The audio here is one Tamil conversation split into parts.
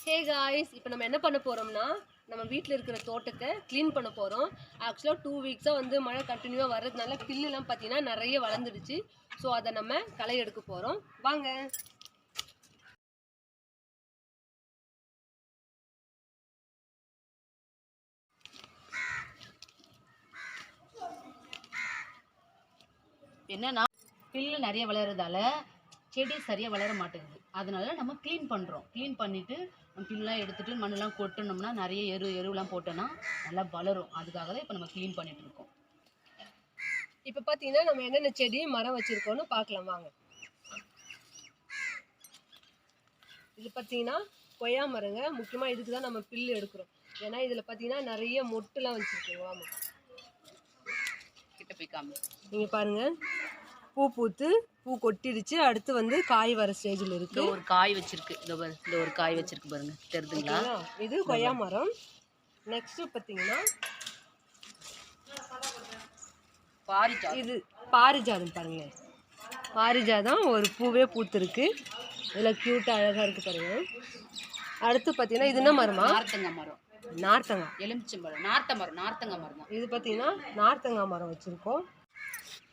ஹே காய்ஸ் இப்போ நம்ம என்ன பண்ண போகிறோம்னா நம்ம வீட்டில் இருக்கிற தோட்டத்தை க்ளீன் பண்ண போகிறோம் ஆக்சுவலாக டூ வீக்ஸாக வந்து மழை கண்டினியூவாக வர்றதுனால பில்லுலாம் பார்த்தீங்கன்னா நிறைய வளர்ந்துடுச்சு. ஸோ அதை நம்ம களை எடுக்க போகிறோம் வாங்க. என்னன்னா பில்லு நிறைய வளர்றதால செடி சரியாக வளர மாட்டேங்குது. அதனால நம்ம க்ளீன் பண்ணுறோம் க்ளீன் பண்ணிவிட்டு நம்ம பில்லாம் எடுத்துட்டு மண்ணெல்லாம் கொட்டணும்னா நிறைய எரு எருவெல்லாம் போட்டோன்னா நல்லா வளரும். அதுக்காக தான் இப்போ நம்ம க்ளீன் பண்ணிட்டு இருக்கோம். இப்போ பார்த்தீங்கன்னா நம்ம என்னென்ன செடி மரம் வச்சுருக்கோன்னு பார்க்கலாம் வாங்க. இது பார்த்தீங்கன்னா கொய்யா மரங்க. முக்கியமாக இதுக்கு தான் நம்ம பில்லு எடுக்கிறோம். ஏன்னா இதில் பார்த்தீங்கன்னா நிறைய மொட்டுலாம் வச்சுருக்கோம். ஆமாம் கிட்ட போய் காமி நீங்கள் பாருங்க. பூ பூத்து பூ கொட்டிடுச்சு. அடுத்து வந்து காய் வர ஸ்டேஜில் இருக்கு. ஒரு காய் வச்சிருக்கு. இந்த இந்த ஒரு காய் வச்சிருக்கு பாருங்க. ஓகேங்களா? இது கொய்யா மரம். நெக்ஸ்ட் பார்த்தீங்கன்னா பாரிஜா இது பாரிஜாதம் பாருங்க. பாரிஜாதம் ஒரு பூவே பூத்துருக்கு. இதில் க்யூட்டாக அழகாக இருக்குது பாருங்க. அடுத்து பார்த்தீங்கன்னா இது என்ன மரமா? நார்த்தங்காய் மரம். நார்த்தங்காய் எலுமிச்சம்பழம். நார்த்த மரம் நார்த்தங்காய் மரம் இது பார்த்தீங்கன்னா நார்த்தங்காய் மரம் வச்சுருக்கோம்.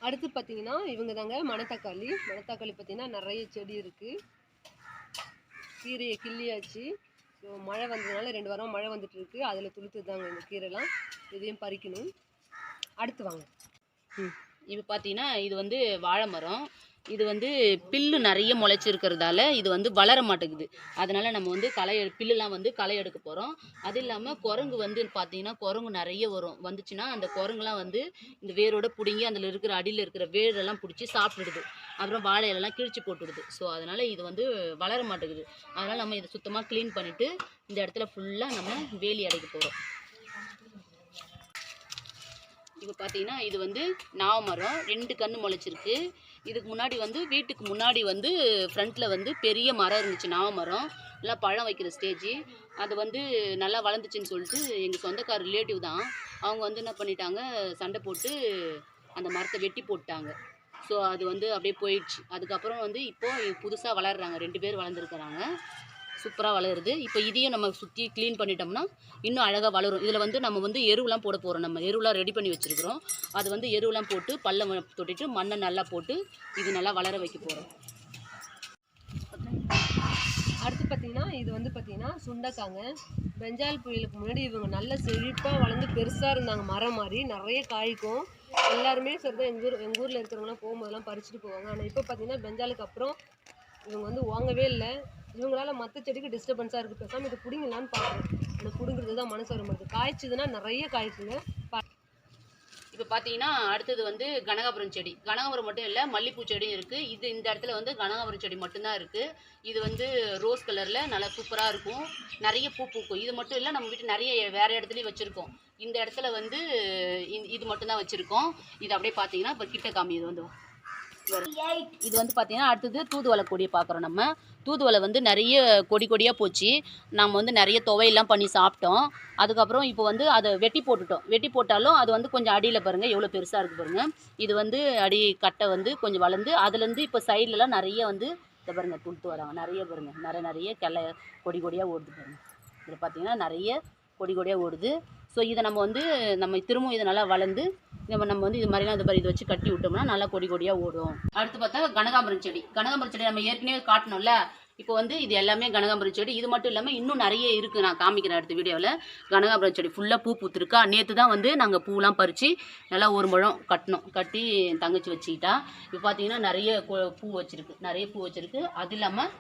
அடுத்து பார்த்தீங்கன்னா இவங்க தாங்க மணத்தக்காளி. மணத்தக்காளி பார்த்தீங்கன்னா நிறைய செடி இருக்குது கீரையை கிள்ளியாச்சு. ஸோ மழை வந்ததுனால ரெண்டு வாரம் மழை வந்துட்டு இருக்கு. அதில் துளுத்து தாங்க இந்த கீரைலாம். இதையும் பறிக்கணும். அடுத்து வாங்க. ம். இப்போ பார்த்தீங்கன்னா இது வந்து வாழை மரம். இது வந்து பில்லு நிறைய முளைச்சிருக்கிறதால இது வந்து வளர மாட்டேங்குது. அதனால் நம்ம வந்து களை எடு- பில்லுலாம் வந்து களை எடுக்க போகிறோம் அது இல்லாமல் குரங்கு வந்து பார்த்தீங்கன்னா குரங்கு நிறைய வரும். வந்துச்சுன்னா அந்த குரங்குலாம் வந்து இந்த வேரோட பிடுங்கி அதில் இருக்கிற அடியில் இருக்கிற வேரெல்லாம் பிடிச்சி சாப்பிட்டுடுது அப்புறம் வாழை இலைலாம் கிழிச்சு போட்டுடுது. ஸோ அதனால் இது வந்து வளர மாட்டேங்குது. அதனால் நம்ம இதை சுத்தமாக க்ளீன் பண்ணிவிட்டு இந்த இடத்துல ஃபுல்லாக நம்ம வேலி அடைக்க போகிறோம் இப்போ பார்த்தீங்கன்னா இது வந்து நாவ மரம். ரெண்டு கன்று முளைச்சிருக்கு. இதுக்கு முன்னாடி வந்து வீட்டுக்கு முன்னாடி வந்து ஃப்ரண்ட்டில் வந்து பெரிய மரம் இருந்துச்சு நாவ மரம். நல்லா பழம் வைக்கிற ஸ்டேஜ் அது வந்து நல்லா வளர்ந்துச்சுன்னு சொல்லிட்டு எங்கள் சொந்தக்கார ரிலேட்டிவ் தான். அவங்க வந்து என்ன பண்ணிட்டாங்க சண்டை போட்டு அந்த மரத்தை வெட்டி போட்டாங்க ஸோ அது வந்து அப்படியே போயிடுச்சு. அதுக்கப்புறம் வந்து இப்போது புதுசாக வளர்றாங்க. ரெண்டு பேர் வளர்ந்துருக்குறாங்க. சூப்பராக வளருது. இப்போ இதையும் நம்ம சுற்றி க்ளீன் பண்ணிட்டோம்னா இன்னும் அழகாக வளரும். இதில் வந்து நம்ம வந்து எருவெலாம் போட போகிறோம் நம்ம எருவெலாம் ரெடி பண்ணி வச்சுருக்கிறோம். அது வந்து எருவெலாம் போட்டு பள்ளம் தொட்டிட்டு மண்ணை நல்லா போட்டு இது நல்லா வளர வைக்க போகிறோம் அடுத்து பார்த்திங்கன்னா இது வந்து பார்த்திங்கன்னா சுண்டக்காங்க. பெஞ்சால் புயலுக்கு முன்னாடி இவங்க நல்ல செழிப்பாக வளர்ந்து பெருசாக இருந்தாங்க. மரம் மாதிரி நிறைய காய்க்கும். எல்லாருமே சொல்கிறது எங்கள் ஊர் எங்கள் ஊரில் இருக்கிறவங்களாம் போகும்போதெல்லாம் பறிச்சுட்டு போவாங்க. ஆனால் இப்போ பார்த்தீங்கன்னா பெஞ்சாலுக்கு அப்புறம் இவங்க வந்து வாங்கவே இல்லை. இவங்களால மற்ற செடிக்கு டிஸ்டர்பன்ஸாக இருக்குது பேசாமல் இது பிடிங்கலான்னு பார்க்குறேன் அந்த பிடுங்குறது தான் மனசு வர மாட்டேது. காய்ச்சதுன்னா நிறைய காய்ச்சுங்க. இப்போ பார்த்தீங்கன்னா அடுத்தது வந்து கனகாபுரம் செடி. கனகாபுரம் மட்டும் இல்லை மல்லிப்பூ செடியும் இருக்குது இது இந்த இடத்துல வந்து கனகாபுரம் செடி மட்டும்தான் இருக்குது இது வந்து ரோஸ் கலரில் நல்லா சூப்பராக இருக்கும். நிறைய பூ பூக்கும். இது மட்டும் இல்லை நம்ம வீட்டு நிறைய வேறு இடத்துலையும் வச்சுருக்கோம். இந்த இடத்துல வந்து இது மட்டும்தான் வச்சுருக்கோம். இது அப்படியே பார்த்தீங்கன்னா இப்போ கிட்ட காமி இது வந்து வரும். இது வந்து பார்த்தீங்கன்னா அடுத்தது தூதுவளை கொடியை பார்க்குறோம் நம்ம. தூதுவளை வந்து நிறைய கொடி கொடியாக போச்சு. நம்ம வந்து நிறைய துவையெல்லாம் பண்ணி சாப்பிட்டோம். அதுக்கப்புறம் இப்போ வந்து அதை வெட்டி போட்டுட்டோம். வெட்டி போட்டாலும் அது வந்து கொஞ்சம் அடியில் பாருங்கள் எவ்வளோ பெருசாக இருக்குது பாருங்கள் இது வந்து அடி கட்டை வந்து கொஞ்சம் வளர்ந்து அதுலேருந்து இப்போ சைட்லலாம் நிறைய வந்து இதை பாருங்கள் துளுத்து வராங்க. நிறைய பாருங்கள் நிறைய நிறைய கிளை கொடி கொடியாக ஓடுது பாருங்கள் இதில் பார்த்தீங்கன்னா நிறைய கொடி கொடியாக ஓடுது. ஸோ இதை நம்ம வந்து நம்ம திரும்பவும் இதை நல்லா வளர்ந்து நம்ம நம்ம வந்து இது மாதிரிலாம் இது மாதிரி இதை வச்சு கட்டி விட்டோம்னா நல்லா கொடி கொடியாக ஓடும். அடுத்து பார்த்தா கனகாம்பரம் செடி. கனகாம்பரம் செடி நம்ம ஏற்கனவே காட்டணும்ல இப்போ வந்து இது எல்லாமே கனகாம்பரம் செடி. இது மட்டும் இல்லாமல் இன்னும் நிறைய இருக்குது நான் காமிக்கிறேன் அடுத்த வீடியோவில் கனகாம்பரம் செடி ஃபுல்லாக பூ பூத்துருக்கா? நேற்று தான் வந்து நாங்கள் பூலாம் பறித்து நல்லா ஒரு முழம் கட்டினோம். கட்டி தங்கச்சி வச்சுக்கிட்டா. இப்போ பார்த்தீங்கன்னா நிறைய பூ வச்சுருக்கு. நிறைய பூ வச்சுருக்கு. அது இல்லாமல்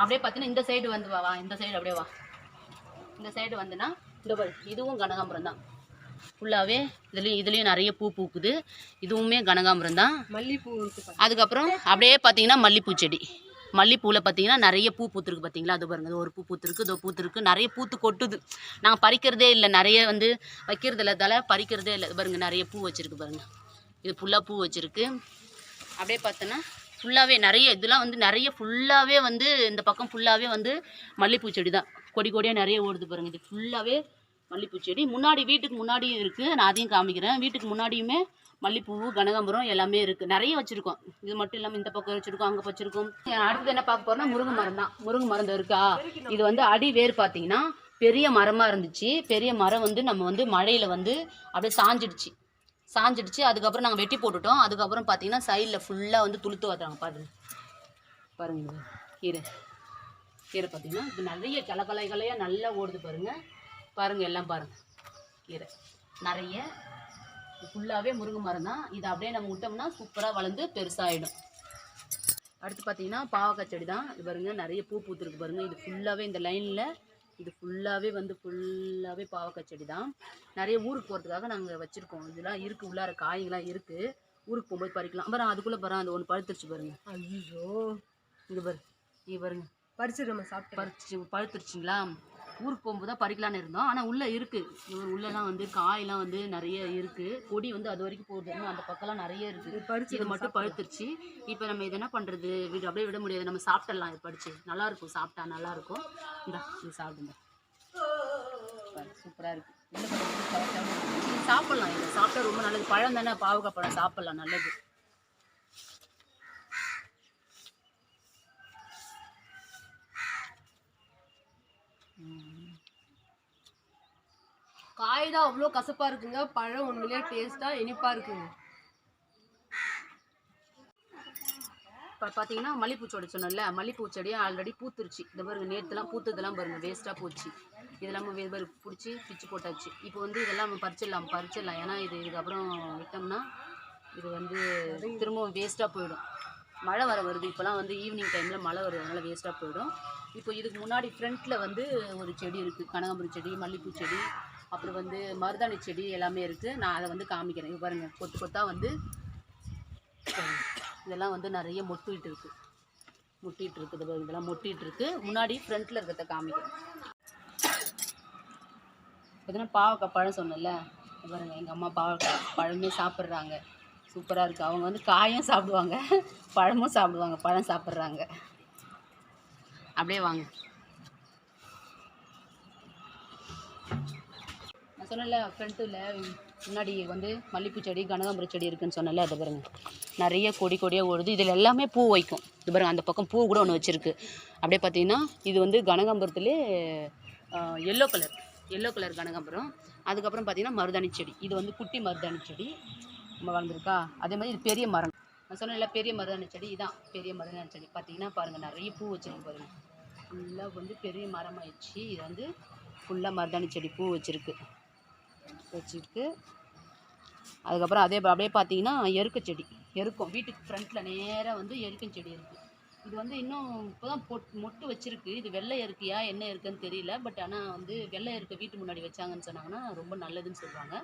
அப்படியே பார்த்தீங்கன்னா இந்த சைடு வந்து வா வா. இந்த சைடு அப்படியே வா. இந்த சைடு வந்துன்னா இந்த இதுவும் கனகாம்பரம் தான் ஃபுல்லாகவே இதுலேயும் இதுலேயும் நிறைய பூ பூக்குது. இதுவுமே கனகாம்பரம் தான் மல்லிகைப்பூ. அதுக்கப்புறம் அப்படியே பார்த்தீங்கன்னா மல்லிப்பூ செடி. மல்லிப்பூவில் பார்த்தீங்கன்னா நிறைய பூ பூத்துருக்கு பார்த்தீங்களா? அது பாருங்க இது ஒரு பூ பூத்துருக்கு இதோ பூத்துருக்கு. நிறைய பூத்து கொட்டுது. நாங்கள் பறிக்கிறதே இல்லை. நிறைய வந்து வைக்கிறது இல்லை தலை பறிக்கிறதே இல்லை. இது பாருங்க நிறைய பூ வச்சிருக்கு பாருங்க. இது ஃபுல்லாக பூ வச்சிருக்கு. அப்படியே பார்த்தோன்னா ஃபுல்லாகவே நிறைய இதெல்லாம் வந்து நிறைய ஃபுல்லாகவே வந்து இந்த பக்கம் ஃபுல்லாகவே வந்து மல்லிப்பூ செடி தான். கொடி கொடியாக நிறைய ஓடுது பாருங்க. இது ஃபுல்லாகவே மல்லிப்பூ செடி. முன்னாடி வீட்டுக்கு முன்னாடியும் இருக்குது நான் அதையும் காமிக்கிறேன். வீட்டுக்கு முன்னாடியுமே மல்லிப்பூ கனகாம்பரம் எல்லாமே இருக்குது நிறைய வச்சுருக்கோம். இது மட்டும் இல்லாமல் இந்த பக்கம் வச்சுருக்கோம் அங்கே வச்சுருக்கோம். அடுத்தது என்ன பார்க்க போகிறோம்னா முருங்கை மரம் தான். முருங்கை மரம் இருக்கா? இது வந்து அடி வேர் பார்த்தீங்கன்னா பெரிய மரமாக இருந்துச்சு. பெரிய மரம் வந்து நம்ம வந்து மழையில் வந்து அப்படியே சாஞ்சிடுச்சு. சாஞ்சிடுச்சு. அதுக்கப்புறம் நாங்கள் வெட்டி போட்டுட்டோம். அதுக்கப்புறம் பார்த்தீங்கன்னா சைடில் ஃபுல்லாக வந்து துளுத்து வர்றாங்க பாருங்க. பாருங்க இது. கீரை. கீரை பார்த்தீங்கன்னா இது நிறைய கலக்கலை கலையாக நல்லா ஓடுது பாருங்க. பாருங்க எல்லாம் பாருங்க. கீரை. நிறைய. ஃபுல்லாகவே முருங்கை மரம் தான். இதை அப்படியே நம்ம விட்டோம்னா சூப்பராக வளர்ந்து பெருசாகிடும் அடுத்து பார்த்தீங்கன்னா பாவக்காய் செடி தான். இது பாருங்கள் நிறைய பூ பூத்துருக்கு பாருங்கள் இது ஃபுல்லாகவே இந்த லைனில் இது ஃபுல்லாகவே வந்து ஃபுல்லாகவே பாவக்காய் செடி தான் நிறைய ஊருக்கு போகிறதுக்காக நாங்கள் வச்சுருக்கோம். இதெல்லாம் இருக்குது உள்ளார காய்களாம் இருக்குது ஊருக்கு போகும்போது பறிக்கலாம். பாருங்க அதுக்குள்ளே பாருங்க அந்த ஒன்று பழுத்துருச்சு பாருங்க. ஐயோ. இங்கே பாரு. இங்கே பாருங்க. பறிச்சு நம்ம சாப்பிட்டு. பறிச்சு பழுத்துருச்சுங்களா? ஊருக்கு போகும்போது தான் பறிக்கலான்னு இருந்தோம். ஆனால் உள்ளே இருக்குது இவர் உள்ளலாம் வந்து காயெல்லாம் வந்து நிறைய இருக்குது கொடி வந்து அது வரைக்கும் போகுது அந்த பக்கம்லாம் நிறைய இருக்குது பறிச்சு இது மட்டும் பழுத்துருச்சு. இப்போ நம்ம இது என்ன பண்ணுறது வீடு அப்படியே விட முடியாது. நம்ம சாப்பிட்டுடலாம் இது படிச்சு நல்லா இருக்கும் சாப்பிட்டா நல்லா இருக்கும் இந்த இது சாப்பிடுங்க. சூப்பராக இருக்கு. உள்ள பாருங்க, சவ சவன்னு இருக்கு. இது சாப்பிடலாம். இதை சாப்பிட்டா ரொம்ப நல்லது. பழம் தானே? பாவக்காய் பழம் சாப்பிடலாம். நல்லது. காய் தான் அவ்வளோ கசப்பாக இருக்குங்க. பழம் உண்மையிலே டேஸ்ட்டாக இனிப்பாக இருக்குங்க. இப்போ பார்த்தீங்கன்னா மல்லிப்பூ செடி சொன்னேன்ல மல்லிப்பூ செடி ஆல்ரெடி பூத்துருச்சு. இந்த பாருங்க நேற்றுலாம் பூத்ததெல்லாம் பாருங்கள் வேஸ்ட்டாக போச்சு. இதெல்லாம் வே பிடிச்சி பிச்சு போட்டாச்சு. இப்போ வந்து இதெல்லாம் நம்ம பறிச்சிடலாம் பறிச்சிடலாம். ஏன்னா இது இதுக்கப்புறம் விட்டோம்னா இது வந்து திரும்பவும் வேஸ்ட்டாக போயிடும். மழை வர வருது. இப்போலாம் வந்து ஈவினிங் டைமில் மழை வருது. அதனால் வேஸ்ட்டாக போயிடும். இப்போ இதுக்கு முன்னாடி ஃப்ரண்ட்டில் வந்து ஒரு செடி இருக்குது கனகாம்பரம் செடி மல்லிப்பூ செடி. அப்புறம் வந்து மருதாணி செடி எல்லாமே இருக்குது நான் அதை வந்து காமிக்கிறேன். இது பாருங்கள் கொத்து கொத்தாக வந்து இதெல்லாம் வந்து நிறைய மொட்டிகிட்டு இருக்குது முட்டிட்டு இருக்குது இதெல்லாம் மொட்டிகிட்டு இருக்குது முன்னாடி ஃப்ரண்ட்டில் இருக்கிறத காமிக்கிறேன். பார்த்தீங்கன்னா பாவக்காய் பழம் சொன்னேன்ல. பாருங்க எங்கள் அம்மா பாவக்காய் பழமே சாப்பிட்றாங்க. சூப்பராக இருக்குது அவங்க வந்து காயும் சாப்பிடுவாங்க பழமும் சாப்பிடுவாங்க பழம் சாப்பிட்றாங்க. அப்படியே வாங்க. நான் சொன்னேன்ல ஃப்ரண்ட்டில் முன்னாடி வந்து மல்லிப்பூ செடி கனகாம்பரம் செடி இருக்குன்னு சொன்னல அது பாருங்க. நிறைய கொடி கொடியாக ஓடுது. இதில் எல்லாமே பூ வைக்கும். இது பாருங்க அந்த பக்கம் பூ கூட ஒன்று வச்சுருக்கு. அப்படியே பார்த்தீங்கன்னா இது வந்து கனகாம்பரத்துலேயே எல்லோ கலர் எல்லோ கலர் கனகாம்பரம். அதுக்கப்புறம் பார்த்தீங்கன்னா மருதாணி செடி. இது வந்து குட்டி மருதாணி செடி. நம்ம வளர்ந்துருக்கா? அதே மாதிரி இது பெரிய மரம். நான் சொன்னேன்ல பெரிய மருதாணி செடி இதான். பெரிய மருதாணி செடி. பார்த்தீங்கன்னா பாருங்கள் நிறைய பூ வச்சுருக்கு பாருங்கள் ஃபுல்லாக வந்து பெரிய மரமாயிடுச்சு. இது வந்து ஃபுல்லாக மருதாணி செடி பூ வச்சுருக்கு. வச்சுருக்கு. அதுக்கப்புறம் அதே அப்படியே பார்த்தீங்கன்னா எருக்க செடி எருக்கம். வீட்டுக்கு ஃப்ரண்ட்டில் நேராக வந்து எருக்கும் செடி இருக்குது இது வந்து இன்னும் இப்போ தான் பொட் மொட்டு வச்சுருக்கு. இது வெள்ளை எருக்கையா என்ன இருக்குன்னு தெரியல. பட் ஆனால் வந்து வெள்ளை எருக்க வீட்டு முன்னாடி வச்சாங்கன்னு சொன்னாங்கன்னா ரொம்ப நல்லதுன்னு சொல்லுவாங்க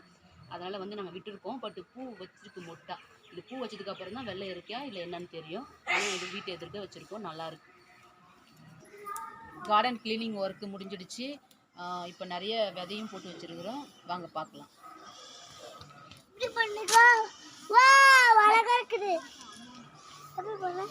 அதனால் வந்து நாங்கள் விட்டுருக்கோம். பட் பூ வச்சுருக்கு மொட்டா. இது பூ வச்சதுக்கப்புறம் தான் வெள்ளை இருக்கியா இல்லை என்னன்னு தெரியும். ஆனால் இது வீட்டு எதிர்க்க வச்சுருக்கோம். நல்லாயிருக்கு கார்டன் க்ளீனிங் ஒர்க்கு முடிஞ்சிடுச்சு. இப்போ நிறைய விதையும் போட்டு வச்சுருக்குறோம். வாங்க பார்க்கலாம். வா அழகா இருக்குது. பண்ண?